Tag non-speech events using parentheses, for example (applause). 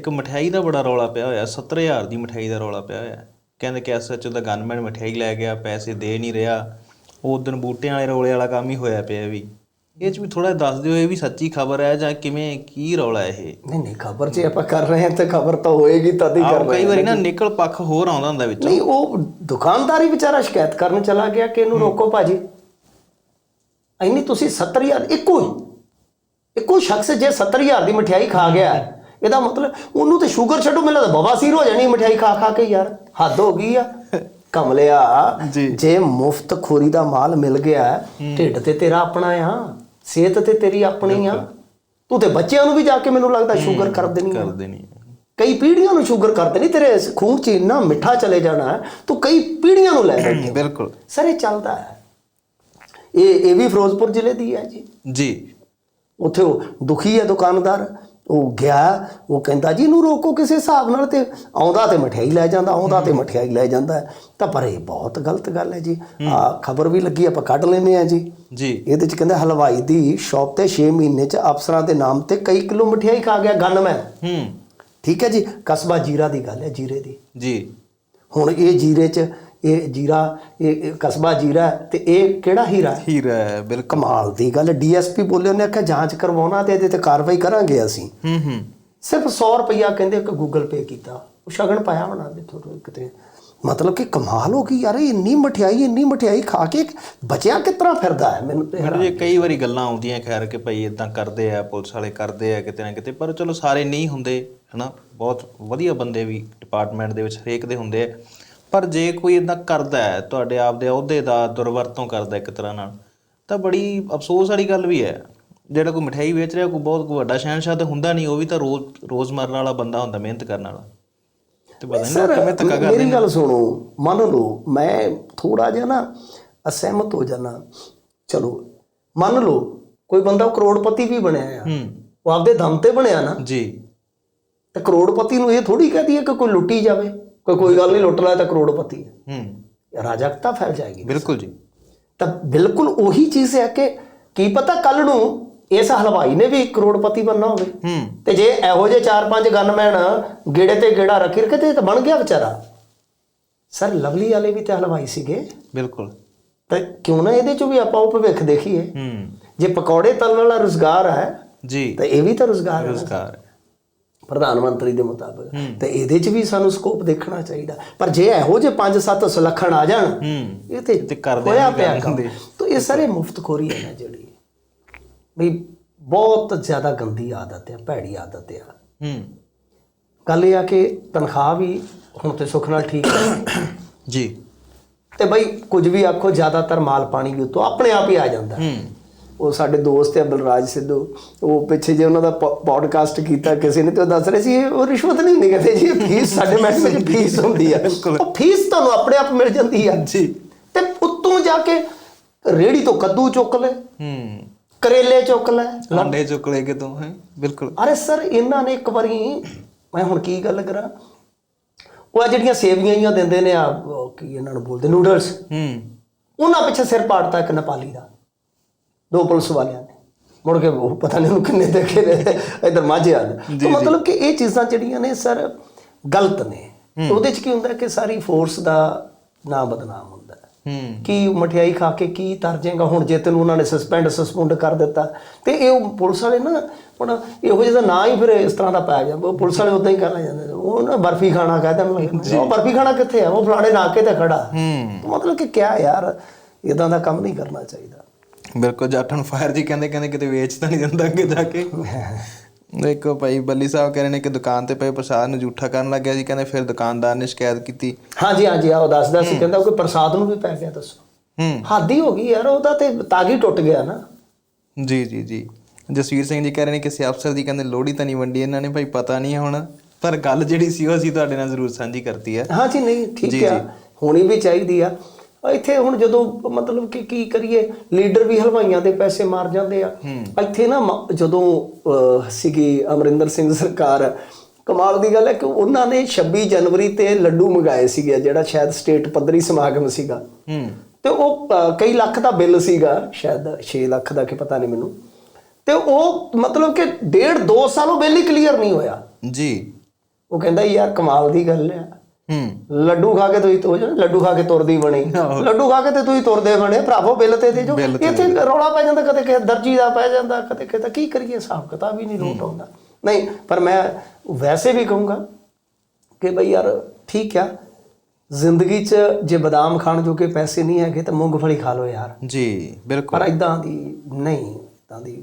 ਇੱਕ ਮਠਿਆਈ ਦਾ ਬੜਾ ਰੌਲਾ ਪਿਆ ਹੋਇਆ 70000 ਦੀ ਮਠਿਆਈ ਦਾ ਰੌਲਾ ਪਿਆ ਹੋਇਆ। ਕਹਿੰਦੇ ਕਿ ਐਸਐਚ ਦਾ ਗਨਮੈਨ ਮਠਿਆਈ ਲੈ ਗਿਆ ਪੈਸੇ ਦੇ ਨਹੀਂ ਰਿਹਾ। ਉਹ ਦਿਨ ਬੂਟਿਆਂ ਵਾਲੇ ਰੌਲੇ ਵਾਲਾ ਕੰਮ ਹੀ ਹੋਇਆ ਪਿਆ ਵੀ। ਇਹ ਚ ਵੀ ਥੋੜਾ ਦੱਸ ਦਿਓ ਇਹ ਵੀ ਸੱਚੀ ਖਬਰ ਹੈ ਜਾਂ ਕਿਵੇਂ ਕੀ ਰੌਲਾ ਇਹ? ਨਹੀਂ ਨਹੀਂ ਖਬਰ ਜੇ ਆਪਾਂ ਕਰ ਰਹੇ ਹਾਂ ਤਾਂ ਖਬਰ ਤਾਂ ਹੋਏਗੀ ਤਦ ਹੀ ਕਰ ਰਹੇ ਕਈ ਵਾਰੀ ਨਾ ਨਿਕਲ ਪੱਖ ਹੋਰ ਆਉਂਦਾ ਹੁੰਦਾ ਵਿੱਚ। ਨਹੀਂ ਉਹ ਦੁਕਾਨਦਾਰ ਵਿਚਾਰਾ ਸ਼ਿਕਾਇਤ ਕਰਨ ਚਲਾ ਗਿਆ ਕਿ ਇਹਨੂੰ ਰੋਕੋ ਭਾਜੀ। ਇੰਨੀ ਤੁਸੀਂ 70000 ਇੱਕੋ ਹੀ ਇੱਕੋ ਸ਼ਖਸ ਜੇ 70000 ਦੀ ਮਠਿਆਈ ਖਾ ਗਿਆ। ਹੈ, ਇਹਦਾ ਮਤਲਬ ਉਹਨੂੰ ਤੇ ਸ਼ੂਗਰ ਛੱਡੋ ਮੈਨੂੰ ਲੱਗਦਾ ਬਵਾਸੀਰ ਹੋ ਜਾਣੀ ਮਠਿਆਈ ਖਾ ਖਾ ਕੇ ਯਾਰ। ਹੱਦ ਹੋ ਗਈ ਆ। (laughs) ਕਮਲਿਆ ਜੀ। ਜੇ ਮੁਫਤ ਖੋਰੀ ਦਾ ਮਾਲ ਮਿਲ ਗਿਆ ਢਿੱਡ ਤੇ ਤੇਰਾ ਆਪਣਾ ਆ ਸਿਹਤ ਤੇ ਤੇਰੀ ਆਪਣੀ ਆ। ਤੂੰ ਤੇ ਬੱਚਿਆਂ ਨੂੰ ਵੀ ਜਾ ਕੇ ਮੈਨੂੰ ਲੱਗਦਾ ਸ਼ੂਗਰ ਕਰ ਦੇਣੀ ਆ। ਕਰਦੇ ਨਹੀਂ ਕਈ ਪੀੜ੍ਹੀਆਂ ਨੂੰ ਸ਼ੂਗਰ ਕਰ ਦੇਣੀ ਤੇਰੇ ਖੂਨ 'ਚ ਇੰਨਾ ਮਿੱਠਾ ਚਲੇ ਜਾਣਾ ਤੂੰ ਕਈ ਪੀੜ੍ਹੀਆਂ ਨੂੰ ਲੈ ਬੈਠੇ ਬਿਲਕੁਲ। ਸਰ ਇਹ ਚੱਲਦਾ ਹੈ ਇਹ ਇਹ ਵੀ ਫਿਰੋਜ਼ਪੁਰ ਜ਼ਿਲ੍ਹੇ ਦੀ ਹੈ ਜੀ? ਜੀ। ਉੱਥੇ ਉਹ ਦੁਖੀ ਹੈ ਦੁਕਾਨਦਾਰ। ਉਹ ਗਿਆ ਉਹ ਕਹਿੰਦਾ ਜੀ ਇਹਨੂੰ ਰੋਕੋ ਕਿਸੇ ਹਿਸਾਬ ਨਾਲ ਤੇ ਆਉਂਦਾ ਤੇ ਮਠਿਆਈ ਲੈ ਜਾਂਦਾ ਆਉਂਦਾ ਤੇ ਮਠਿਆਈ ਲੈ ਜਾਂਦਾ। ਤਾਂ ਪਰ ਇਹ ਬਹੁਤ ਗਲਤ ਗੱਲ ਹੈ ਜੀ। ਆ ਖਬਰ ਵੀ ਲੱਗੀ ਆਪਾਂ ਕੱਢ ਲੈਨੇ ਆ ਜੀ। ਜੀ। ਇਹਦੇ ਚ ਕਹਿੰਦਾ ਹਲਵਾਈ ਦੀ ਸ਼ਾਪ ਤੇ 6 ਮਹੀਨੇ ਚ ਅਫਸਰਾਂ ਦੇ ਨਾਮ ਤੇ ਕਈ ਕਿਲੋ ਮਠਿਆਈ ਖਾ ਗਿਆ ਗਨਮੈਨ ਹੂੰ। ਠੀਕ ਹੈ ਜੀ? ਕਸਬਾ ਜੀਰਾ ਦੀ ਗੱਲ ਹੈ ਜੀਰੇ ਦੀ। ਜੀ। ਹੁਣ ਇਹ ਜੀਰੇ ਚ ਇਹ ਜੀਰਾ ਇਹ ਕਸਬਾ ਜੀਰਾ ਤੇ ਇਹ ਕਿਹੜਾ ਹੀਰਾ ਹੈ? ਹੀਰਾ ਹੈ ਬਿਲਕੁਲ। ਕਮਾਲ ਦੀ ਗੱਲ ਡੀਐਸਪੀ ਬੋਲੇ ਉਹਨੇ ਆਖਿਆ ਜਾਂਚ ਕਰਵਾਉਣਾ ਤੇ ਇਹਦੇ ਤੇ ਕਾਰਵਾਈ ਕਰਾਂਗੇ ਅਸੀਂ। ਹੂੰ ਹੂੰ। ਸਿਰਫ 100 ਰੁਪਇਆ ਕਹਿੰਦੇ ਕਿ ਗੂਗਲ ਪੇ ਕੀਤਾ। ਉਹ ਸ਼ਗਨ ਪਾਇਆ ਹੋਣਾ ਵੀ ਥੋੜਾ ਕਿਤੇ ਮਤਲਬ ਕਿ ਕਮਾਲ ਹੋ ਗਈ ਯਾਰ ਇਹ ਇੰਨੀ ਮਠਿਆਈ ਇੰਨੀ ਮਠਿਆਈ ਖਾ ਕੇ ਬਚਿਆ ਕਿਤਨਾ ਫਿਰਦਾ ਹੈ ਮੈਨੂੰ ਤੇ ਇਹ ਕਈ ਵਾਰੀ ਗੱਲਾਂ ਆਉਂਦੀਆਂ ਖੈਰ ਕਿ ਭਾਈ ਇਦਾਂ ਕਰਦੇ ਆ ਪੁਲਿਸ ਵਾਲੇ ਕਰਦੇ ਆ ਕਿਤੇ ਨਾ ਕਿਤੇ ਪਰ ਚਲੋ ਸਾਰੇ ਨਹੀਂ ਹੁੰਦੇ ਹਨਾ? ਬਹੁਤ ਵਧੀਆ ਬੰਦੇ ਵੀ ਡਿਪਾਰਟਮੈਂਟ ਦੇ ਵਿੱਚ ਹਰੇਕ ਦੇ ਹੁੰਦੇ ਆ। ਪਰ ਜੇ ਕੋਈ ਇਦਾਂ ਕਰਦਾ ਹੈ ਤੁਹਾਡੇ ਆਪ ਦੇ ਅਹੁਦੇ ਦਾ ਦੁਰਵਰਤੋਂ ਕਰਦਾ ਇੱਕ ਤਰ੍ਹਾਂ ਨਾਲ ਤਾਂ ਬੜੀ ਅਫਸੋਸ ਵਾਲੀ ਗੱਲ ਵੀ ਹੈ। ਜਿਹੜਾ ਕੋਈ ਮਠਿਆਈ ਵੇਚ ਰਿਹਾ ਕੋਈ ਬਹੁਤ ਵੱਡਾ ਸ਼ਹਿਨशाह ਤਾਂ ਹੁੰਦਾ ਨਹੀਂ ਉਹ ਵੀ ਤਾਂ ਰੋਜ਼ ਰੋਜ਼ਮਰਰਾ ਵਾਲਾ ਬੰਦਾ ਹੁੰਦਾ ਮਿਹਨਤ ਕਰਨ ਵਾਲਾ। ਤੇ ਪਤਾ ਨਹੀਂ ਸਰ ਕਿਵੇਂ ਧੱਕਾ ਕਰਦੇ ਮੇਰੀ ਗੱਲ ਸੁਣੋ ਮੰਨ ਲਓ ਮੈਂ ਥੋੜਾ ਜਿਹਾ ਨਾ ਅਸਹਿਮਤ ਹੋ ਜਾਣਾ ਚਲੋ ਮੰਨ ਲਓ ਕੋਈ ਬੰਦਾ ਕਰੋੜਪਤੀ ਵੀ ਬਣਿਆ ਆ। ਹੂੰ। ਉਹ ਆਪਦੇ ਦਮ ਤੇ ਬਣਿਆ ਨਾ। ਜੀ। ਤੇ ਕਰੋੜਪਤੀ ਨੂੰ ਇਹ ਥੋੜੀ ਕਹਦੀ ਹੈ ਕਿ ਕੋਈ ਲੁੱਟੀ ਜਾਵੇ। ਕੋਈ ਕੋਈ ਗੱਲ ਨਹੀਂ ਲੁੱਟ ਲਿਆ ਤਾਂ ਕਰੋੜਪਤੀ ਹੈ। ਹੂੰ। ਰਾਜਕਤਾ ਫੈਲ ਜਾਏਗੀ। ਬਿਲਕੁਲ ਜੀ। ਤਾਂ ਬਿਲਕੁਲ ਉਹੀ ਚੀਜ਼ ਹੈ ਕਿ ਕੀ ਪਤਾ ਕੱਲ ਨੂੰ ਇਸ ਹਲਵਾਈ ਨੇ ਵੀ ਕਰੋੜਪਤੀ ਬਣਨਾ ਹੋਵੇ। ਹੂੰ। ਤੇ ਜੇ ਇਹੋ ਜਿਹੇ ਚਾਰ ਪੰਜ ਗਨਮੈਨ ਗੇੜੇ ਤੇ ਗੇੜਾ ਰੱਖੀ ਰਖੇ ਤੇ ਬਣ ਗਿਆ ਵਿਚਾਰਾ। ਸਰ ਲਵਲੀ ਵਾਲੇ ਵੀ ਤੇ ਹਲਵਾਈ ਸੀਗੇ। ਬਿਲਕੁਲ। ਤਾਂ ਕਿਉਂ ਨਾ ਇਹਦੇ ਚੋਂ ਵੀ ਆਪਾਂ ਉਹ ਭਵਿੱਖ ਦੇਖੀਏ। ਹੂੰ। ਜੇ ਪਕੌੜੇ ਤਲਣ ਵਾਲਾ ਰੁਜ਼ਗਾਰ ਹੈ ਜੀ। ਤਾਂ ਇਹ ਵੀ ਤਾਂ ਰੁਜ਼ਗਾਰ ਹੈ ਰੁਜ਼ਗਾਰ ਪ੍ਰਧਾਨ ਮੰਤਰੀ ਦੇ ਮੁਤਾਬਕ। ਤੇ ਇਹਦੇ 'ਚ ਵੀ ਸਾਨੂੰ ਸਕੋਪ ਦੇਖਣਾ ਚਾਹੀਦਾ। ਪਰ ਜੇ ਇਹੋ ਜਿਹੇ 5-7 ਸੁਲੱਖਣ ਆ ਜਾਣ ਇਹ ਤੇ ਤੇ ਕਰਦੇ ਹੋਇਆ ਪਿਆ ਕੰਮ। ਤਾਂ ਇਹ ਸਾਰੇ ਮੁਫਤਖੋਰੀ ਹੈ ਨਾ ਜਿਹੜੀ। ਵੀ ਬਹੁਤ ਜ਼ਿਆਦਾ ਗੰਦੀ ਆਦਤ ਹੈ ਭੈੜੀ ਆਦਤ ਹੈ ਹੂੰ। ਗੱਲ ਇਹ ਆ ਕਿ ਤਨਖਾਹ ਵੀ ਹੁਣ ਤੇ ਸੁੱਖ ਨਾਲ ਠੀਕ ਹੈ ਜੀ। ਤੇ ਬਈ ਕੁਝ ਵੀ ਆਖੋ ਜ਼ਿਆਦਾਤਰ ਮਾਲ ਪਾਣੀ ਵੀ ਉਤੋਂ ਆਪਣੇ ਆਪ ਹੀ ਆ ਜਾਂਦਾ। ਹੂੰ। ਉਹ ਸਾਡੇ ਦੋਸਤ ਹੈ ਬਲਰਾਜ ਸਿੱਧੂ ਉਹ ਪਿੱਛੇ ਜੇ ਉਹਨਾਂ ਦਾ ਪੋਡਕਾਸਟ ਕੀਤਾ ਕਿਸੇ ਨੇ ਤੇ ਉਹ ਦੱਸ ਰਹੇ ਸੀ ਉਹ ਰਿਸ਼ਵਤ ਨਹੀਂ ਹੁੰਦੀ ਕਹਿੰਦੇ ਜੀ ਫੀਸ ਸਾਡੇ ਮਹਿਕਮੇ 'ਚ ਫੀਸ ਹੁੰਦੀ ਆ। ਉਹ ਫੀਸ ਤੁਹਾਨੂੰ ਆਪਣੇ ਆਪ ਮਿਲ ਜਾਂਦੀ ਆ। ਜੀ। ਤੇ ਉੱਤੋਂ ਜਾ ਕੇ ਰੇੜੀ ਤੋਂ ਕੱਦੂ ਚੁੱਕ ਲੈ ਹੂੰ। ਕਰੇਲੇ ਚੁੱਕ ਲੈ। ਲਾਂਡੇ ਚੁਕਲੇ ਕਿਤੋਂ ਹੈ? ਬਿਲਕੁਲ। ਅਰੇ ਸਰ ਇਹਨਾਂ ਨੇ ਇੱਕ ਵਾਰੀ ਮੈਂ ਹੁਣ ਕੀ ਗੱਲ ਕਰਾਂ? ਉਹ ਜਿਹੜੀਆਂ ਸੇਵੀਆਂ ਜੀਆਂ ਦਿੰਦੇ ਨੇ ਆ ਕੀ ਇਹਨਾਂ ਨੂੰ ਬੋਲਦੇ ਨੂਡਲਸ। ਹੂੰ। ਉਹਨਾਂ ਪਿੱਛੇ ਸਿਰ ਪਾੜਤਾ ਇੱਕ ਨੇਪਾਲੀ ਦਾ। ਦੋ ਪੁਲਿਸ ਵਾਲਿਆਂ ਨੇ। ਮੁੜ ਕੇ ਉਹ ਪਤਾ ਨਹੀਂ ਉਹਨੂੰ ਕਿੰਨੇ ਦੇਖੇ ਨੇ ਇਧਰ ਮਾਝੇ ਹਾਲ ਤਾਂ ਮਤਲਬ ਕਿ ਇਹ ਚੀਜ਼ਾਂ ਜਿਹੜੀਆਂ ਨੇ ਸਰ ਗਲਤ ਨੇ। ਉਹਦੇ ਚ ਕੀ ਹੁੰਦਾ ਕਿ ਸਾਰੀ ਫੋਰਸ ਦਾ ਨਾਂ ਬਦਨਾਮ ਹੁੰਦਾ। ਕੀ ਮਠਿਆਈ ਖਾ ਕੇ ਕੀ ਤਰ ਜਾਏਗਾ? ਹੁਣ ਜੇ ਤੈਨੂੰ ਉਹਨਾਂ ਨੇ ਸਸਪੈਂਡ ਸਸਪੈਂਡ ਕਰ ਦਿੱਤਾ। ਤੇ ਇਹ ਪੁਲਿਸ ਵਾਲੇ ਨਾ ਹੁਣ ਇਹੋ ਜਿਹਾ ਨਾਂ ਹੀ ਫਿਰ ਇਸ ਤਰ੍ਹਾਂ ਦਾ ਪੈ ਗਿਆ। ਉਹ ਪੁਲਿਸ ਵਾਲੇ ਉਦਾਂ ਹੀ ਕਹਿਣਾ ਜਾਂਦੇ ਉਹ ਨਾ ਬਰਫੀ ਖਾਣਾ ਕਹਿੰਦਾ ਉਹ ਬਰਫੀ ਖਾਣਾ ਕਿੱਥੇ ਆ? ਉਹ ਫਲਾਣੇ ਨਾਕੇ ਤੇ ਖੜਾ। ਮਤਲਬ ਕਿ ਕਿਆ ਯਾਰ ਇਦਾਂ ਦਾ ਕੰਮ ਨਹੀਂ ਕਰਨਾ ਚਾਹੀਦਾ। ਬਿਲਕੁਲ ਜਾਟਨ ਫਾਇਰ ਜੀ ਕਹਿੰਦੇ ਕਹਿੰਦੇ ਕਿਤੇ ਵੇਚ ਤਾਂ ਨਹੀਂ ਦਿੰਦਾ ਅੱਗੇ ਜਾ ਕੇ। ਦੇਖੋ ਭਾਈ ਬੱਲੀ ਸਾਹਿਬ ਕਹਿ ਰਹੇ ਨੇ ਕਿ ਦੁਕਾਨ ਤੇ ਪਏ ਪ੍ਰਸਾਦ ਨੂੰ ਝੂਠਾ ਕਰਨ ਲੱਗਿਆ ਜੀ ਕਹਿੰਦੇ ਫਿਰ ਦੁਕਾਨਦਾਰ ਨੇ ਸ਼ਿਕਾਇਤ ਕੀਤੀ। ਹਾਂਜੀ ਹਾਂਜੀ ਆ ਉਹ ਦੱਸਦਾ ਸੀ ਕਹਿੰਦਾ ਕੋਈ ਪ੍ਰਸਾਦ ਨੂੰ ਵੀ ਪੈ ਗਿਆ ਦੱਸੋ। ਹੂੰ। ਹੱਦ ਹੀ ਹੋ ਗਈ ਯਾਰ ਉਹਦਾ ਤੇ ਤਾਗੀ ਟੁੱਟ ਗਿਆ ਨਾ। ਜੀ ਜੀ ਜੀ। ਜਸਵੀਰ ਸਿੰਘ ਜੀ ਕਹਿ ਰਹੇ ਨੇ ਕਿਸੇ ਅਫਸਰ ਦੀ ਕਹਿੰਦੇ ਲੋੜੀ ਤਾਂ ਨਹੀਂ ਵੰਡੀ ਇਹਨਾਂ ਨੇ ਭਾਈ ਪਤਾ ਨਹੀਂ ਹੁਣ। ਪਰ ਗੱਲ ਜਿਹੜੀ ਸੀ ਉਹ ਅਸੀਂ ਤੁਹਾਡੇ ਨਾਲ ਜ਼ਰੂਰ ਸਾਂਝੀ ਕਰਤੀ ਹੈ। ਹਾਂਜੀ ਨਹੀਂ ਠੀਕ ਆ। ਹੋਣੀ ਵੀ ਚਾਹੀਦੀ ਆ। ਇੱਥੇ ਹੁਣ ਜਦੋਂ ਮਤਲਬ ਕਿ ਕੀ ਕਰੀਏ ਲੀਡਰ ਵੀ ਹਲਵਾਈਆਂ ਦੇ ਪੈਸੇ ਮਾਰ ਜਾਂਦੇ ਆ। ਇੱਥੇ ਨਾ ਜਦੋਂ ਸੀਗੀ ਅਮਰਿੰਦਰ ਸਿੰਘ ਸਰਕਾਰ ਕਮਾਲ ਦੀ ਗੱਲ ਹੈ ਕਿ ਉਹਨਾਂ ਨੇ 26 ਜਨਵਰੀ ਤੇ ਲੱਡੂ ਮੰਗਾਏ ਸੀਗੇ ਜਿਹੜਾ ਸ਼ਾਇਦ ਸਟੇਟ ਪੱਧਰੀ ਸਮਾਗਮ ਸੀਗਾ। ਹੂੰ। ਤੇ ਉਹ ਕਈ ਲੱਖ ਦਾ ਬਿੱਲ ਸੀਗਾ ਸ਼ਾਇਦ 6 ਲੱਖ ਦਾ ਕਿ ਪਤਾ ਨਹੀਂ ਮੈਨੂੰ। ਤੇ ਉਹ ਮਤਲਬ ਕਿ ਡੇਢ 2 ਸਾਲ ਬਿੱਲ ਹੀ ਕਲੀਅਰ ਨਹੀਂ ਹੋਇਆ। ਜੀ। ਉਹ ਕਹਿੰਦਾ ਯਾਰ ਕਮਾਲ ਦੀ ਗੱਲ ਆ ਹੂੰ। ਲੱਡੂ ਖਾ ਕੇ ਤੁਸੀਂ ਤੋ ਲੱਡੂ ਖਾ ਕੇ ਤੁਰਦੀ ਬਣੀ। ਲੱਡੂ ਖਾ ਕੇ ਤੇ ਤੁਸੀਂ ਤੁਰਦੇ ਬਣੇ ਭਰਾਵੋ ਬਿੱਲ ਤੇ ਦੇ ਜੋ ਇੱਥੇ ਰੌਲਾ ਪੈ ਜਾਂਦਾ ਕਦੇ ਕਿਸੇ ਦਰਜੀ ਦਾ ਪੈ ਜਾਂਦਾ ਕਦੇ ਕਿਤੇ ਕੀ ਕਰੀਏ ਹਿਸਾਬ ਕਿਤਾਬ ਹੀ ਨਹੀਂ ਲੋਟ ਆਉਂਦਾ। ਨਹੀਂ ਪਰ ਮੈਂ ਵੈਸੇ ਵੀ ਕਹੂੰਗਾ ਕਿ ਬਈ ਯਾਰ ਠੀਕ ਆ। ਜ਼ਿੰਦਗੀ 'ਚ ਜੇ ਬਦਾਮ ਖਾਣ ਜੋਗੇ ਪੈਸੇ ਨਹੀਂ ਹੈਗੇ ਤਾਂ ਮੂੰਗਫਲੀ ਖਾ ਲਓ ਯਾਰ। ਜੀ ਬਿਲਕੁਲ। ਪਰ ਇਦਾਂ ਦੀ ਨਹੀਂ ਇਦਾਂ ਦੀ